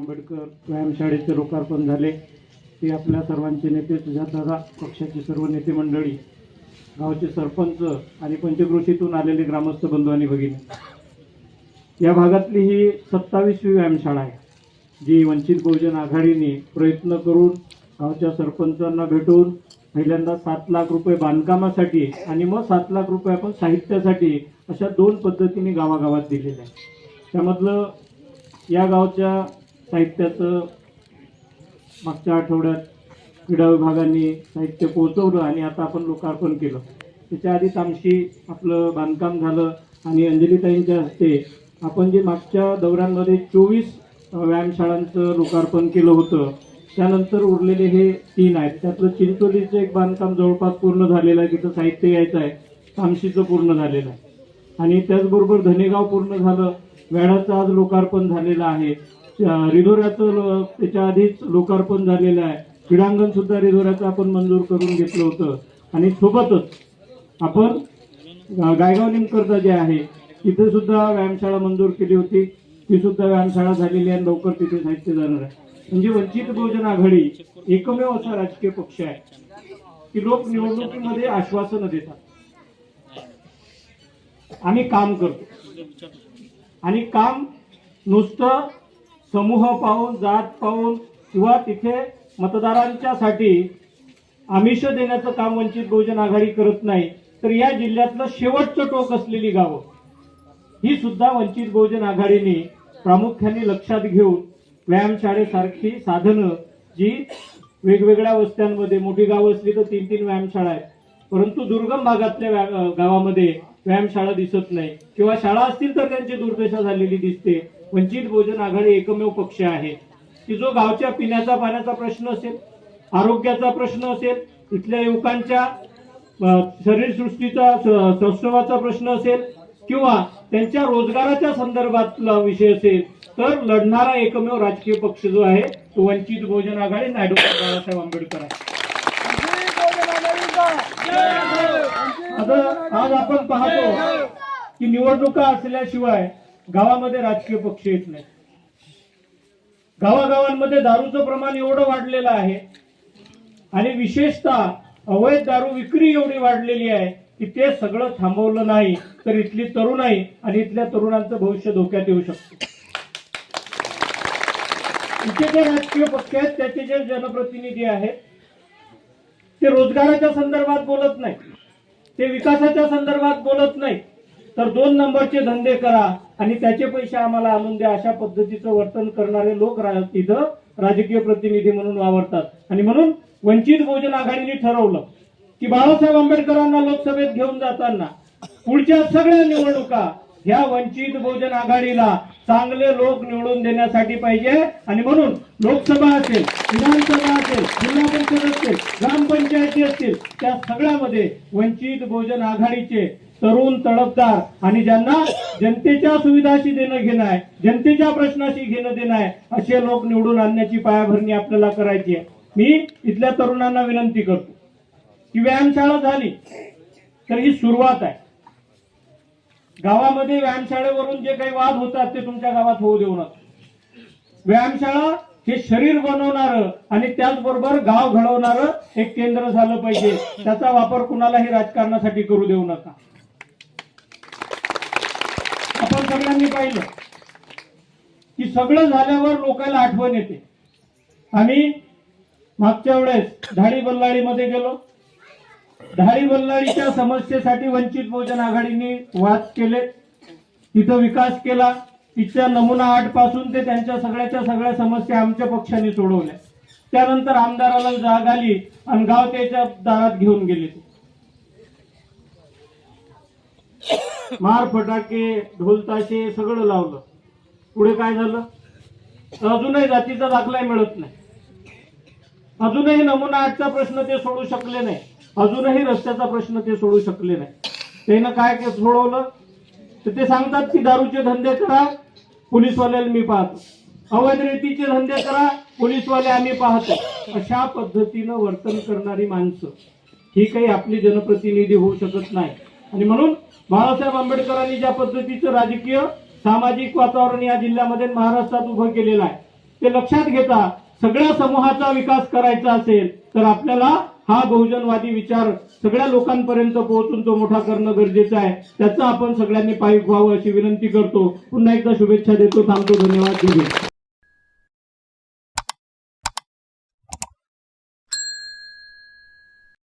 आंबेडकर व्यायामशाळेचे लोकार्पण झाले. ते आपल्या सर्वांचे नेते सुजातदादा पक्षाचे सर्व नेते मंडळी गावचे सरपंच आणि पंचक्रोशीतून आलेले ग्रामस्थ बंधू आणि भगिनी. या भागातली ही सत्तावीसवी व्यायामशाळा आहे जी वंचित बहुजन आघाडीने प्रयत्न करून गावच्या सरपंचांना भेटून पहिल्यांदा सात लाख रुपये बांधकामासाठी आणि मग सात लाख रुपये आपण साहित्यासाठी अशा दोन पद्धतीने गावागावात दिलेल्या आहे त्यामधलं या गावच्या साहित्याचं मागच्या आठवड्यात क्रीडा विभागाने साहित्य पोहोचवलं आणि आता आपण लोकार्पण केलं. त्याच्या आधी तामशी आपलं बांधकाम झालं आणि अंजलीताईंच्या हस्ते आपण जे मागच्या दौऱ्यांमध्ये चोवीस व्यायामशाळांचं लोकार्पण केलं होतं त्यानंतर उरलेले हे तीन आहेत. त्यातलं चिंचोलीचं एक बांधकाम जवळपास पूर्ण झालेलं आहे तिथं साहित्य यायचं आहे तामशीचं पूर्ण झालेलं आहे. आणि त्याचबरोबर धनेगाव पूर्ण झालं वेळाचं आज लोकार्पण झालेलं आहे. रिधोऱ्याचं त्याच्या आधीच लोकार्पण झालेलं आहे. क्रीडांगण सुद्धा रिधोऱ्याचं आपण मंजूर करून घेतलं होतं. आणि सोबतच आपण गायगाव निमकरता जे आहे तिथे सुद्धा व्यायामशाळा मंजूर केली होती. ती सुद्धा व्यायामशाळा झालेली आहे लवकर तिथे साहित्य जाणार आहे. म्हणजे वंचित बहुजन आघाडी एकमेव असा राजकीय पक्ष आहे की लोक निवडणुकीमध्ये आश्वासनं देतात. आम्ही काम करतो. आणि काम नुसतं समूह पाहून जात पाहून किंवा तिथे मतदारांच्यासाठी आमिष देण्याचं काम वंचित बहुजन आघाडी करत नाही तर या जिल्ह्यातलं शेवटचं टोक असलेली गावं. ही सुद्धा वंचित बहुजन आघाडीने प्रामुख्याने लक्षात घेऊन व्यायामशाळेसारखी साधनं जी वेगवेगळ्या वस्त्यांमध्ये मोठी गावं असली तर तीन तीन व्यायामशाळा आहेत. परंतु दुर्गम भागातल्या व्या- गावामध्ये व्यायामशाळा दिसत नाही. किंवा शाळा असतील तर त्यांची दुर्दशा झालेली दिसते. वंचित बहुजन आघाडी एकमेव पक्ष आहे. की जो गावच्या पिण्याचा पाण्याचा प्रश्न असेल आरोग्याचा प्रश्न असेल इथल्या युवकांच्या शरीरसृष्टीचा स- प्रश्न असेल किंवा त्यांच्या रोजगाराच्या संदर्भातला विषय असेल तर लढणारा एकमेव राजकीय पक्ष जो आहे तो वंचित बहुजन आघाडी नायडू बाळासाहेब आंबेडकर आहे. आज आपण पाहतो की निवडणुका असल्याशिवाय गावामध्ये राजकीय पक्ष येत नाही. गावागावांमध्ये दारूचं प्रमाण एवढं वाढलेलं आहे आणि विशेषतः अवैध दारू विक्री एवढी वाढलेली आहे की ते सगळं थांबवलं नाही तर इथली तरुणाई आणि इथल्या तरुणांचं भविष्य धोक्यात येऊ शकतं. इथे जे राजकीय पक्ष आहेत त्याचे जे जनप्रतिनिधी आहेत ते रोजगाराच्या संदर्भात बोलत नाही. ते विकासाच्या संदर्भात बोलत नाही. तर दोन नंबरचे धंदे करा आणि त्याचे पैसे आम्हाला आणून द्या अशा पद्धतीचं वर्तन करणारे लोक इथं राजकीय प्रतिनिधी म्हणून वावरतात. आणि म्हणून वंचित बहुजन आघाडीने ठरवलं की बाळासाहेब आंबेडकरांना लोकसभेत घेऊन जाताना पुढच्या सगळ्या निवडणुका ह्या वंचित बहुजन आघाडीला चांगले लोक निवडून देण्यासाठी पाहिजे. आणि म्हणून लोकसभा असेल विधानसभा असेल जिल्हा परिषद असेल ग्रामपंचायती असतील त्या सगळ्यामध्ये वंचित बहुजन आघाडीचे तरुण तडफदार आणि ज्यांना जनतेच्या सुविधाशी देणं घेणं आहे जनतेच्या प्रश्नाशी घेणं देणं आहे असे लोक निवडून आणण्याची पायाभरणी आपल्याला करायची आहे. मी इथल्या तरुणांना विनंती करतो की व्यायामशाळा झाली तर ही सुरुवात आहे. गावामध्ये व्यायामशाळेवरून जे काही वाद होतात ते तुमच्या गावात होऊ देऊ नका. व्यायामशाळा हे शरीर बनवणार आणि त्याचबरोबर गाव घडवणार एक केंद्र झालं पाहिजे. त्याचा वापर कुणालाही राजकारणासाठी करू देऊ नका. आपण सगळ्यांनी पाहिलं की सगळं झाल्यावर लोकांना आठवण येते. आम्ही मागच्या वेळेस धाडी बल्लाळीमध्ये गेलो. धारी बल्लारीच्या समस्येसाठी वंचित बहुजन आघाडीने वाद केले. तिथं विकास केला. तिच्या नमुना आठपासून ते त्यांच्या सगळ्याच्या सगळ्या समस्या आमच्या पक्षाने सोडवल्या. त्यानंतर आमदाराला जाग आली आणि गाव त्याच्या दारात घेऊन गेले ते. मार फटाके ढोलताशे सगळं लावलं. पुढे काय झालं? अजूनही जातीचा दाखलाही मिळत नाही. अजूनही नमुना आठचा प्रश्न ते सोडू शकले नाही. अजूनही रस्त्याचा प्रश्न ते सोडू शकले नाही. त्यानं काय सोडवलं तर ते सांगतात की दारूचे धंदे करा पोलीसवाल्याला मी पाहतो. अवैध रेतीचे धंदे करा पोलीसवाले आम्ही पाहतो. अशा पद्धतीनं वर्तन करणारी माणसं ही काही आपली जनप्रतिनिधी होऊ शकत नाही. आणि म्हणून बाळासाहेब आंबेडकरांनी ज्या पद्धतीचं राजकीय सामाजिक वातावरण या जिल्ह्यामध्ये महाराष्ट्रात उभं केलेलं आहे ते लक्षात घेता सगळ्या समूहाचा विकास करायचा असेल तर आपल्याला हा बहुजनवादी विचार सगळ्या लोकांपर्यंत पोहोचून तो मोठा करणं गरजेचं आहे. त्याचं आपण सगळ्यांनी पायी व्हावं अशी विनंती करतो. पुन्हा एकदा शुभेच्छा देतो. थांबतो. धन्यवाद.